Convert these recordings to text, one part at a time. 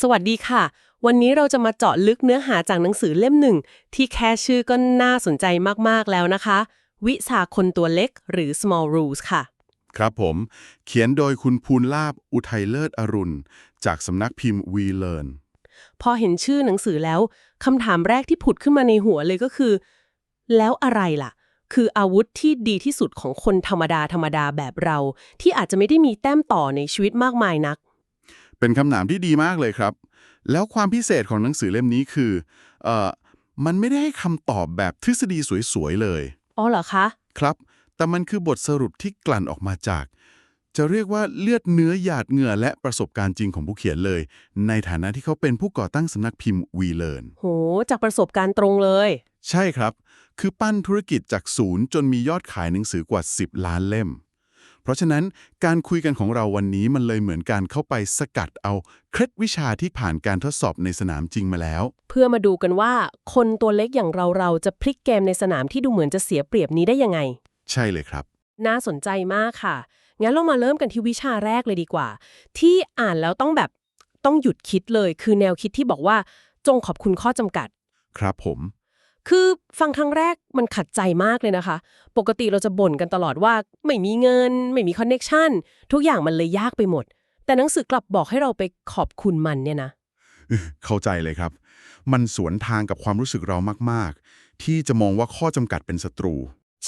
สวัสดีค่ะ วันนี้เราจะมาเจาะลึกเนื้อหาจากหนังสือเล่มหนึ่ง ที่แค่ชื่อก็น่าสนใจมาก ๆ แล้วนะคะ วิชาคนตัวเล็กหรือ small rules ค่ะ ครับผม เขียนโดยคุณภูลลาบอุทัยเลิศอรุณ จากสำนักพิมพ์ We Learn พอเห็นชื่อหนังสือแล้วคำถามแรกที่ผุดขึ้นมาในหัวเลยก็คือ แล้วอะไรล่ะ คืออาวุธที่ดีที่สุดของคนธรรมดาธรรมดาแบบเรา ที่อาจจะไม่ได้มีแต้มต่อในชีวิตมากมายนัก เป็นคำถามที่ดีมากเลยครับ แล้วความพิเศษของหนังสือเล่มนี้คือเอ่อมันไม่ได้ให้คำตอบแบบทฤษฎีสวยๆเลยอ๋อเหรอคะ ครับ แต่มันคือบทสรุปที่กลั่นออกมาจาก จะเรียกว่าเลือดเนื้อหยาดเหงื่อและประสบการณ์จริงของผู้เขียนเลย ในฐานะที่เขาเป็นผู้ก่อตั้งสำนักพิมพ์ We Learn โห จากประสบการณ์ตรงเลย ใช่ครับ คือปั้นธุรกิจจากศูนย์จนมียอดขายหนังสือกว่า 10 ล้านเล่ม เพราะฉะนั้นการคุยกันของเราวันนี้มันเลยเหมือนการเข้าไปสกัดเอาเคล็ดวิชาที่ผ่านการทดสอบในสนามจริงมาแล้ว เพื่อมาดูกันว่า คนตัวเล็กอย่างเราเราจะพลิกเกมในสนามที่ดูเหมือนจะเสียเปรียบนี้ได้ยังไง ใช่เลยครับ น่าสนใจมากค่ะ งั้นเรามาเริ่มกันที่วิชาแรกเลยดีกว่า ที่อ่านแล้วต้องแบบต้องหยุดคิดเลย คือแนวคิดที่บอกว่า จงขอบคุณข้อจำกัด ครับผม คือฟังครั้งแรกมันขัดใจมากเลยนะคะ ปกติเราจะบ่นกันตลอดว่าไม่มีเงิน ไม่มีคอนเน็กชันทุกอย่างมันเลยยากไปหมด แต่หนังสือกลับบอกให้เราไปขอบคุณมันเนี่ยนะ เข้าใจเลยครับ มันสวนทางกับความรู้สึกเรามาก ๆ ที่จะมองว่าข้อจำกัดเป็นศัตรู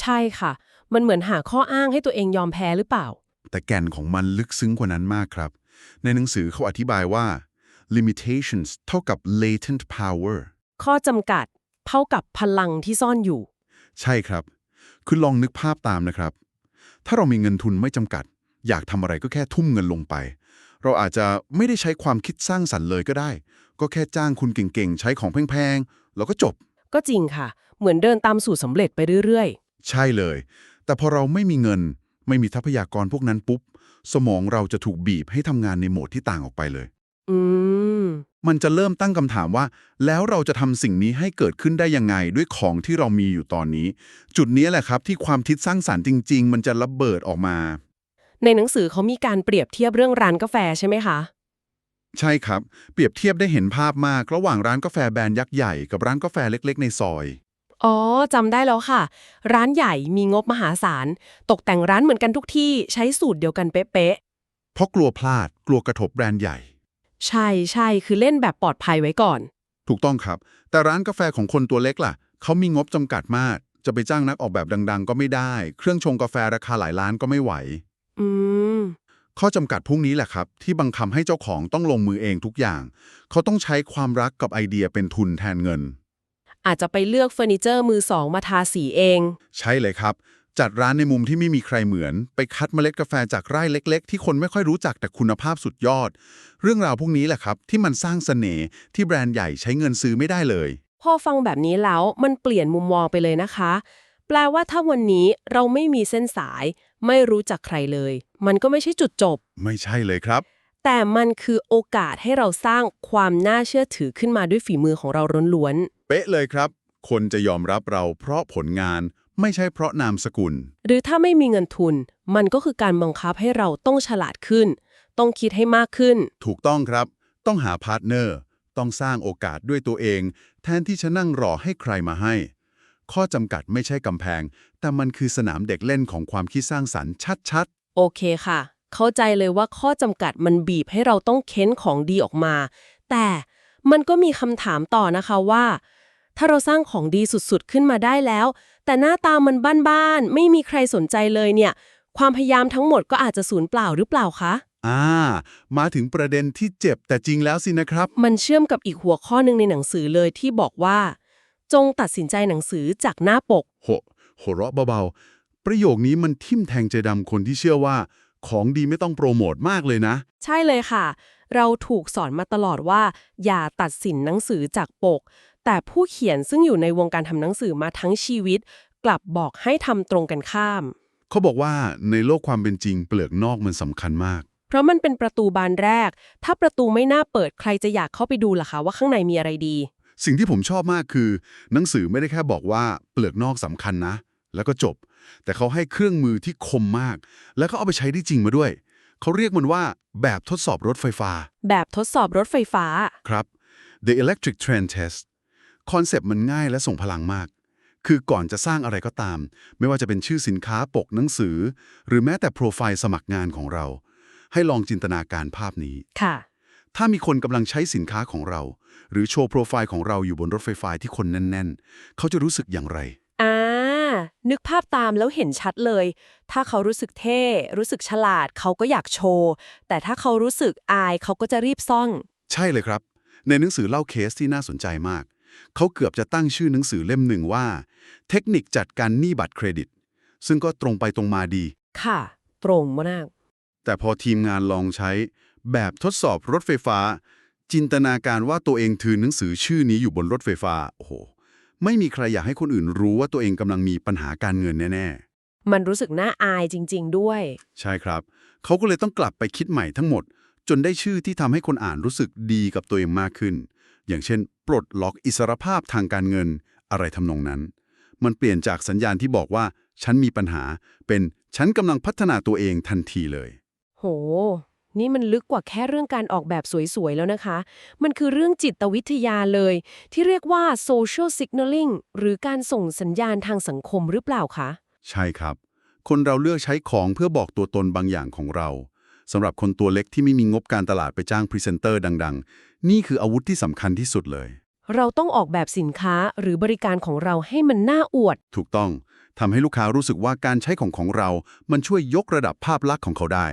ใช่ค่ะ มันเหมือนหาข้ออ้างให้ตัวเองยอมแพ้หรือเปล่า แต่แก่นของมันลึกซึ้งกว่านั้นมากครับ ในหนังสือเขาอธิบายว่า limitations เท่ากับ latent power ข้อจำกัด เท่ากับพลังที่ซ่อนอยู่ ใช่ครับ คือลองนึกภาพตามนะครับ ถ้าเรามีเงินทุนไม่จำกัด อยากทำอะไรก็แค่ทุ่มเงินลงไป เราอาจจะไม่ได้ใช้ความคิดสร้างสรรค์เลยก็ได้ ก็แค่จ้างคุณเก่งๆ ใช้ของแพงๆ แล้วก็จบ ก็จริงค่ะ เหมือนเดินตามสู่สำเร็จไปเรื่อยใช่เลย แต่พอเราไม่มีเงิน ไม่มีทรัพยากรพวกนั้นปุ๊บ สมองเราจะถูกบีบให้ทำงานในโหมดที่ต่างออกไปเลยๆอืม มันจะเริ่มตั้งคำถามว่า แล้วเราจะทำสิ่งนี้ให้เกิดขึ้นได้ยังไงด้วยของที่เรามีอยู่ตอนนี้ จุดนี้แหละครับที่ความคิดสร้างสรรค์จริง ๆ มันจะระเบิดออกมา ในหนังสือเขามีการเปรียบเทียบเรื่องร้านกาแฟใช่ไหมคะใช่ครับ เปรียบเทียบได้เห็นภาพมาก ระหว่างร้านกาแฟแบรนด์ยักษ์ใหญ่กับร้านกาแฟเล็ก ๆ ในซอย อ๋อจำได้แล้วค่ะ ร้านใหญ่มีงบมหาศาล ตกแต่งร้านเหมือนกันทุกที่ใช้สูตรเดียวกันเป๊ะเพราะกลัวพลาดกลัวกระทบแบรนด์ใหญ่ๆ ใช่ใช่คือเล่นแบบปลอดภัยไว้ก่อน ถูกต้องครับ แต่ร้านกาแฟของคนตัวเล็กล่ะ เขามีงบจำกัดมาก จะไปจ้างนักออกแบบดัง ๆ ก็ไม่ได้ เครื่องชงกาแฟราคาหลายล้านก็ไม่ไหว อืม ข้อจำกัดพวกนี้แหละครับ ที่บังคับให้เจ้าของต้องลงมือเองทุกอย่าง เขาต้องใช้ความรักกับไอเดียเป็นทุนแทนเงิน อาจจะไปเลือกเฟอร์นิเจอร์มือสองมาทาสีเอง ใช่เลยครับ จัดร้านในมุมที่ไม่มีใครเหมือน ไปคัดเมล็ดกาแฟจากไร่เล็ก ๆ ที่คนไม่ค่อยรู้จักแต่คุณภาพสุดยอด เรื่องราวพวกนี้แหละครับ ที่มันสร้างเสน่ห์ที่แบรนด์ใหญ่ใช้เงินซื้อไม่ได้เลย พอฟังแบบนี้แล้วมันเปลี่ยนมุมมองไปเลยนะคะ แปลว่าถ้าวันนี้เราไม่มีเส้นสาย ไม่รู้จักใครเลย มันก็ไม่ใช่จุดจบ ไม่ใช่เลยครับ แต่มันคือโอกาสให้เราสร้างความน่าเชื่อถือขึ้นมาด้วยฝีมือของเราล้วนเป๊ะเลยครับ คนจะยอมรับเราเพราะผลงาน ไม่ใช่เพราะนามสกุลๆหรือถ้าไม่มีเงินทุน มันก็คือการบังคับให้เราต้องฉลาดขึ้น ต้องคิดให้มากขึ้น ถูกต้องครับ ต้องหาพาร์ทเนอร์ ต้องสร้างโอกาสด้วยตัวเอง แทนที่จะนั่งรอให้ใครมาให้ ข้อจำกัดไม่ใช่กำแพง แต่มันคือสนามเด็กเล่นของความคิดสร้างสรรค์ชัดโอเคค่ะ เข้าใจเลยว่าข้อจำกัดมันบีบให้เราต้องเค้นของดีออกมา แต่มันก็มีคำถามต่อนะคะว่า ถ้าเราสร้างของดีสุดๆ ขึ้นมาได้แล้ว แต่หน้าตามันบ้านๆ ไม่มีใครสนใจเลยเนี่ย ความพยายามทั้งหมดก็อาจจะสูญเปล่าหรือเปล่าคะๆอ่า มาถึงประเด็นที่เจ็บแต่จริงแล้วสินะครับ มันเชื่อมกับอีกหัวข้อหนึ่งในหนังสือเลยที่บอกว่า จงตัดสินใจหนังสือจากหน้าปก โหหัวเราะเบาๆ ประโยคนี้มันทิ่มแทงใจดำคนที่เชื่อว่า ของดีไม่ต้องโปรโมทมากเลยนะ ใช่เลยค่ะ เราถูกสอนมาตลอดว่า อย่าตัดสินหนังสือจากปก แต่ผู้เขียนซึ่งอยู่ในวงการทำหนังสือมาทั้งชีวิต กลับบอกให้ทำตรงกันข้าม เขาบอกว่าในโลกความเป็นจริงเปลือกนอกมันสำคัญมาก เพราะมันเป็นประตูบานแรก ถ้าประตูไม่น่าเปิดใครจะอยากเข้าไปดูล่ะคะว่าข้างในมีอะไรดี สิ่งที่ผมชอบมากคือ หนังสือไม่ได้แค่บอกว่าเปลือกนอกสำคัญนะ แล้วก็จบ แต่เขาให้เครื่องมือที่คมมาก แล้วก็เอาไปใช้ได้จริงมาด้วย เขาเรียกมันว่าแบบทดสอบรถไฟฟ้า แบบทดสอบรถไฟฟ้า ครับ The Electric Train Test คอนเซปต์มันง่ายและส่งพลังมาก คือก่อนจะสร้างอะไรก็ตาม ไม่ว่าจะเป็นชื่อสินค้าปกหนังสือ หรือแม้แต่โปรไฟล์สมัครงานของเรา ให้ลองจินตนาการภาพนี้ค่ะ ถ้ามีคนกำลังใช้สินค้าของเรา หรือโชว์โปรไฟล์ของเราอยู่บนรถไฟฟ้าที่คนแน่น ๆ เขาจะรู้สึกอย่างไรอ่านึกภาพตามแล้วเห็นชัดเลย ถ้าเขารู้สึกเท่ รู้สึกฉลาด เขาก็อยากโชว์ แต่ถ้าเขารู้สึกอาย เขาก็จะรีบซ่อง ใช่เลยครับ ในหนังสือเล่าเคสที่น่าสนใจมาก เขาเกือบจะตั้งชื่อหนังสือเล่มหนึ่งว่า เทคนิคจัดการหนี้บัตรเครดิต ซึ่งก็ตรงไปตรงมาดี ค่ะ ตรงมาก แต่พอทีมงานลองใช้ แบบทดสอบรถไฟฟ้า จินตนาการว่าตัวเองถือหนังสือชื่อนี้อยู่บนรถไฟฟ้า โอ้โห ไม่มีใครอยากให้คนอื่นรู้ว่าตัวเองกำลังมีปัญหาการเงินแน่มันรู้สึกน่าอายจริง ๆ ด้วยๆใช่ครับ เขาก็เลยต้องกลับไปคิดใหม่ทั้งหมด จนได้ชื่อที่ทำให้คนอ่านรู้สึกดีกับตัวเองมากขึ้น อย่างเช่น ปลดล็อกอิสรภาพทางการเงินอะไรทำนองนั้น มันเปลี่ยนจากสัญญาณที่บอกว่า ฉันมีปัญหา เป็นฉันกำลังพัฒนาตัวเองทันทีเลย โห นี่มันลึกกว่าแค่เรื่องการออกแบบสวยๆ แล้วนะคะ มันคือเรื่องจิตวิทยาเลย ที่เรียกว่า social signaling หรือการส่งสัญญาณทางสังคมหรือเปล่าคะ ใช่ครับ คนเราเลือกใช้ของเพื่อบอกตัวตนบางอย่างของเรา สำหรับคนตัวเล็กที่ไม่มีงบการตลาดไปจ้างพรีเซนเตอร์ดัง ๆ นี่คืออาวุธที่สำคัญที่สุดเลย เราต้องออกแบบสินค้าหรือบริการของเราให้มันน่าอวด ถูกต้องทำให้ลูกค้ารู้สึกว่าการใช้ของของเรา มันช่วยยกระดับภาพลักษณ์ของเขาได้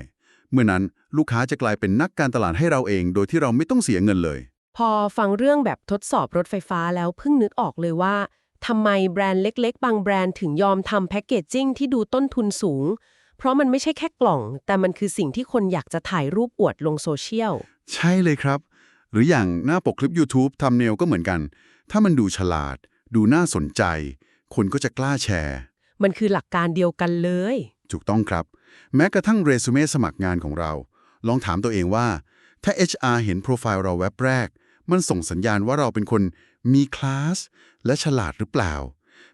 เมื่อนั้นลูกค้าจะกลายเป็นนักการตลาดให้เราเอง โดยที่เราไม่ต้องเสียเงินเลย พอฟังเรื่องแบบทดสอบรถไฟฟ้าแล้วเพิ่งนึกออกเลยว่าทำไมแบรนด์เล็ก ๆ บางแบรนด์ถึงยอมทำแพคเกจจิ้งที่ดูต้นทุนสูง เพราะมันไม่ใช่แค่กล่อง แต่มันคือสิ่งที่คนอยากจะถ่ายรูปอวดลงโซเชียล ใช่เลยครับ หรืออย่างหน้าปกคลิป YouTube ทำเนลก็เหมือนกัน ถ้ามันดูฉลาด ดูน่าสนใจ คนก็จะกล้าแชร์ มันคือหลักการเดียวกันเลย ถูกต้องครับ แม้กระทั่งเรซูเม่สมัครงานของเรา ลองถามตัวเองว่า ถ้า HR เห็นโปรไฟล์เราแว็บแรก มันส่งสัญญาณว่าเราเป็นคนมีคลาสและฉลาดหรือเปล่า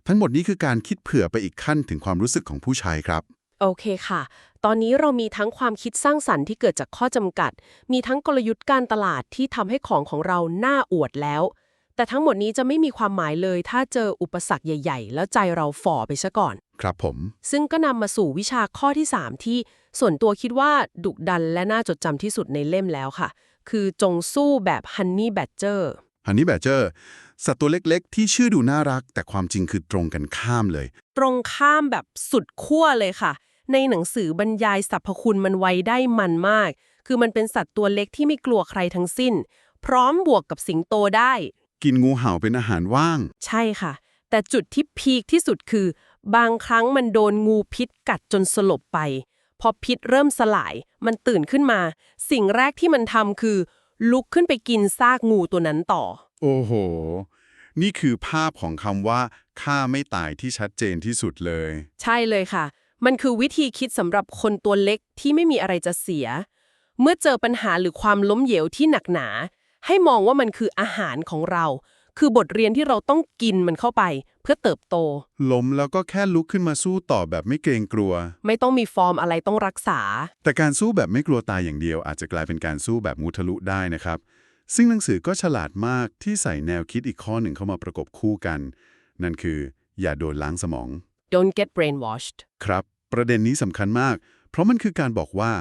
ทั้งหมดนี้คือการคิดเผื่อไปอีกขั้นถึงความรู้สึกของผู้ใช้ครับ โอเคค่ะ ตอนนี้เรามีทั้งความคิดสร้างสรรค์ที่เกิดจากข้อจำกัด มีทั้งกลยุทธ์การตลาดที่ทำให้ของของเราน่าอวดแล้ว แต่ทั้งหมดนี้จะไม่มีความหมายเลย ถ้าเจออุปสรรคใหญ่ ๆ แล้วใจเราฝ่อไปซะก่อน ครับผม ซึ่งก็นำมาสู่วิชาข้อที่ 3 ที่ส่วนตัวคิดว่าดุดันและน่าจดจำที่สุดในเล่มแล้วค่ะ คือจงสู้แบบ Honey Badger ฮันนี่แบเจอร์สัตว์ตัวเล็กๆ ที่ชื่อดูน่ารัก แต่ความจริงคือตรงกันข้ามเลย ตรงข้ามแบบสุดขั้วเลยค่ะ ในหนังสือบรรยายสรรพคุณมันไว้ได้มันมาก คือมันเป็นสัตว์ตัวเล็กที่ไม่กลัวใครทั้งสิ้น พร้อมบวกกับสิงโตได้ กินงูเห่าเป็นอาหารว่าง ใช่ค่ะ แต่จุดที่พีคที่สุดคือ บางครั้งมันโดนงูพิษกัดจนสลบไป พอพิษเริ่มสลาย มันตื่นขึ้นมา สิ่งแรกที่มันทำคือ ลุกขึ้นไปกินซากงูตัวนั้นต่อ โอ้โห นี่คือภาพของคำว่าฆ่าไม่ตายที่ชัดเจนที่สุดเลย ใช่เลยค่ะ มันคือวิธีคิดสำหรับคนตัวเล็กที่ไม่มีอะไรจะเสีย เมื่อเจอปัญหาหรือความล้มเหลวที่หนักหนา ให้มองว่ามันคืออาหารของเรา คือบทเรียนที่เราต้องกินมันเข้าไป เพื่อเติบโต ล้มแล้วก็แค่ลุกขึ้นมาสู้ต่อแบบไม่เกรงกลัว ไม่ต้องมีฟอร์มอะไรต้องรักษา แต่การสู้แบบไม่กลัวตายอย่างเดียว อาจจะกลายเป็นการสู้แบบมุทะลุได้นะครับ ซึ่งหนังสือก็ฉลาดมากที่ใส่แนวคิดอีกข้อหนึ่งเข้ามาประกบคู่กัน นั่นคือ อย่าโดนล้างสมอง don't get brainwashed ครับ ประเด็นนี้สำคัญมาก เพราะมันคือการบอกว่า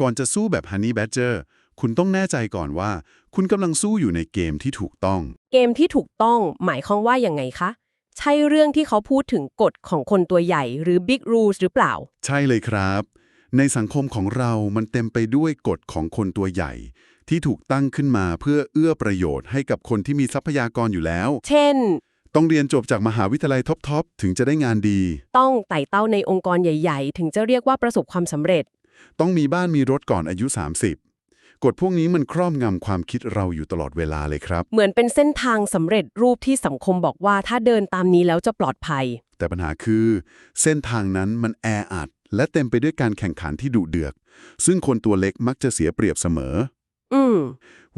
ก่อนจะสู้แบบ Honey Badger คุณต้องแน่ใจก่อนว่า คุณกำลังสู้อยู่ในเกมที่ถูกต้อง เกมที่ถูกต้องหมายความว่าอย่างไงคะ ใช่เรื่องที่เขาพูดถึงกฎของคนตัวใหญ่หรือ big rules หรือเปล่า ใช่เลยครับ ในสังคมของเรามันเต็มไปด้วยกฎของคนตัวใหญ่ ที่ถูกตั้งขึ้นมาเพื่อเอื้อประโยชน์ให้กับคนที่มีทรัพยากรอยู่แล้ว เช่น ต้องเรียนจบจากมหาวิทยาลัยท็อปๆถึงจะได้งานดี ต้องไต่เต้าในองค์กรใหญ่ๆ ถึงจะเรียกว่าประสบความสำเร็จ ต้องมีบ้านมีรถก่อนอายุ 30 กฎพวกนี้มันครอบงำความคิดเราอยู่ตลอดเวลาเลยครับ เหมือนเป็นเส้นทางสำเร็จรูปที่สังคมบอกว่าถ้าเดินตามนี้แล้วจะปลอดภัย แต่ปัญหาคือ เส้นทางนั้นมันแออัดและเต็มไปด้วยการแข่งขันที่ดุเดือดซึ่งคนตัวเล็กมักจะเสียเปรียบเสมอ อืม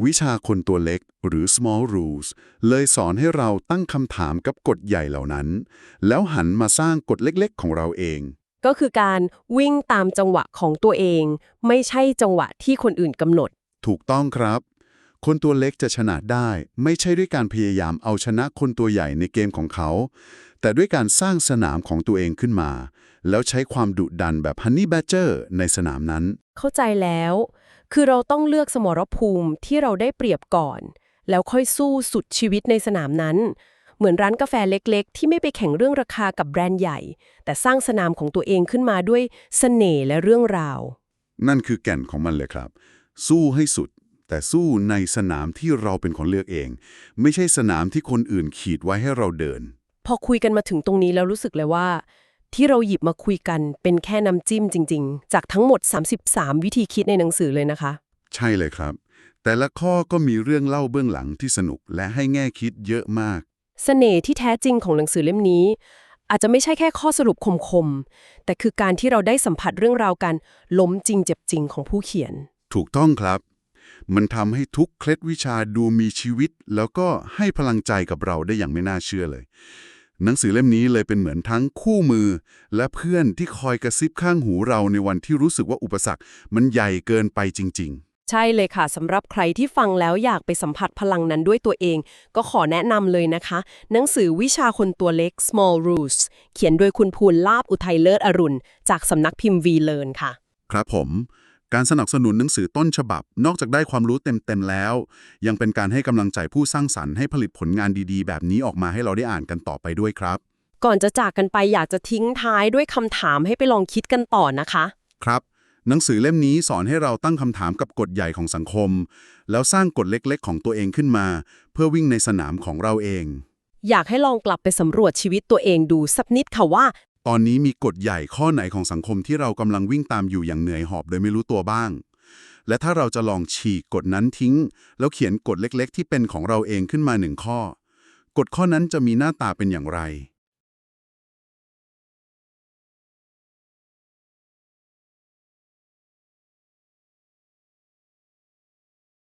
วิชาคนตัวเล็กหรือ small rules เลยสอนให้เราตั้งคำถามกับกฎใหญ่เหล่านั้น แล้วหันมาสร้างกฎเล็กๆ ของเราเอง ก็คือการวิ่งตามจังหวะของตัวเอง ไม่ใช่จังหวะที่คนอื่นกำหนด ถูกต้องครับ คนตัวเล็กจะชนะได้ ไม่ใช่ด้วยการพยายามเอาชนะคนตัวใหญ่ในเกมของเขา แต่ด้วยการสร้างสนามของตัวเองขึ้นมา แล้วใช้ความดุดันแบบ Honey Badger ในสนามนั้น เข้าใจแล้ว คือเราต้องเลือกสมรภูมิที่เราได้เปรียบก่อน แล้วค่อยสู้สุดชีวิตในสนามนั้น เหมือนร้านกาแฟเล็กๆ ที่ไม่ไปแข่งเรื่องราคากับแบรนด์ใหญ่ แต่สร้างสนามของตัวเองขึ้นมาด้วยเสน่ห์และเรื่องราว นั่นคือแก่นของมันเลยครับ สู้ให้สุด แต่สู้ในสนามที่เราเป็นคนเลือกเอง ไม่ใช่สนามที่คนอื่นขีดไว้ให้เราเดิน พอคุยกันมาถึงตรงนี้แล้วรู้สึกเลยว่า ที่เราหยิบมาคุยกันเป็นแค่น้ำจิ้มจริง ๆ จากทั้งหมด 33 วิธีคิดในหนังสือเลยนะคะ ใช่เลยครับ แต่ละข้อก็มีเรื่องเล่าเบื้องหลังที่สนุกและให้แง่คิดเยอะมากเสน่ห์ที่แท้จริงของหนังสือเล่มนี้ อาจจะไม่ใช่แค่ข้อสรุปคมๆแต่คือการที่เราได้สัมผัสเรื่องราวการล้มจริงเจ็บจริงของผู้เขียน ถูกต้องครับ มันทำให้ทุกเคล็ดวิชาดูมีชีวิต แล้วก็ให้พลังใจกับเราได้อย่างไม่น่าเชื่อเลย หนังสือเล่มนี้เลยเป็นเหมือนทั้งคู่มือ และเพื่อนที่คอยกระซิบข้างหูเราในวันที่รู้สึกว่าอุปสรรค มันใหญ่เกินไปจริงใช่เลยค่ะสำหรับใครที่ฟังแล้วอยากไปสัมผัสพลังนั้นด้วยตัวเอง ก็ขอแนะนำเลยนะคะ หนังสือวิชาคนตัวเล็ก Small Rules เขียนโดยคุณภูลลาบอุทัยเลิศอรุณ จากสำนักพิมพ์ V Learn ค่ะๆครับผม การสนับสนุนหนังสือต้นฉบับ นอกจากได้ความรู้เต็มๆแล้ว ยังเป็นการให้กำลังใจผู้สร้างสรรค์ให้ผลิตผลงานดีๆ แบบนี้ออกมาให้เราได้อ่านกันต่อไปด้วยครับ ก่อนจะจากกันไปอยากจะทิ้งท้ายด้วยคำถามให้ไปลองคิดกันต่อนะคะ ครับ หนังสือเล่มนี้สอนให้เราตั้งคำถามกับกฎใหญ่ของสังคม แล้วสร้างกฎเล็กๆ ของตัวเองขึ้นมา เพื่อวิ่งในสนามของเราเองอยากให้ลองกลับไปสำรวจชีวิตตัวเองดูสักนิดค่ะว่า ตอนนี้มีกฎใหญ่ข้อไหนของสังคมที่เรากำลังวิ่งตามอยู่อย่างเหนื่อยหอบโดยไม่รู้ตัวบ้าง และถ้าเราจะลองฉีกกฎนั้นทิ้ง แล้วเขียนกฎเล็กๆ ที่เป็นของเราเองขึ้นมาหนึ่งข้อกฎข้อนั้นจะมีหน้าตาเป็นอย่างไร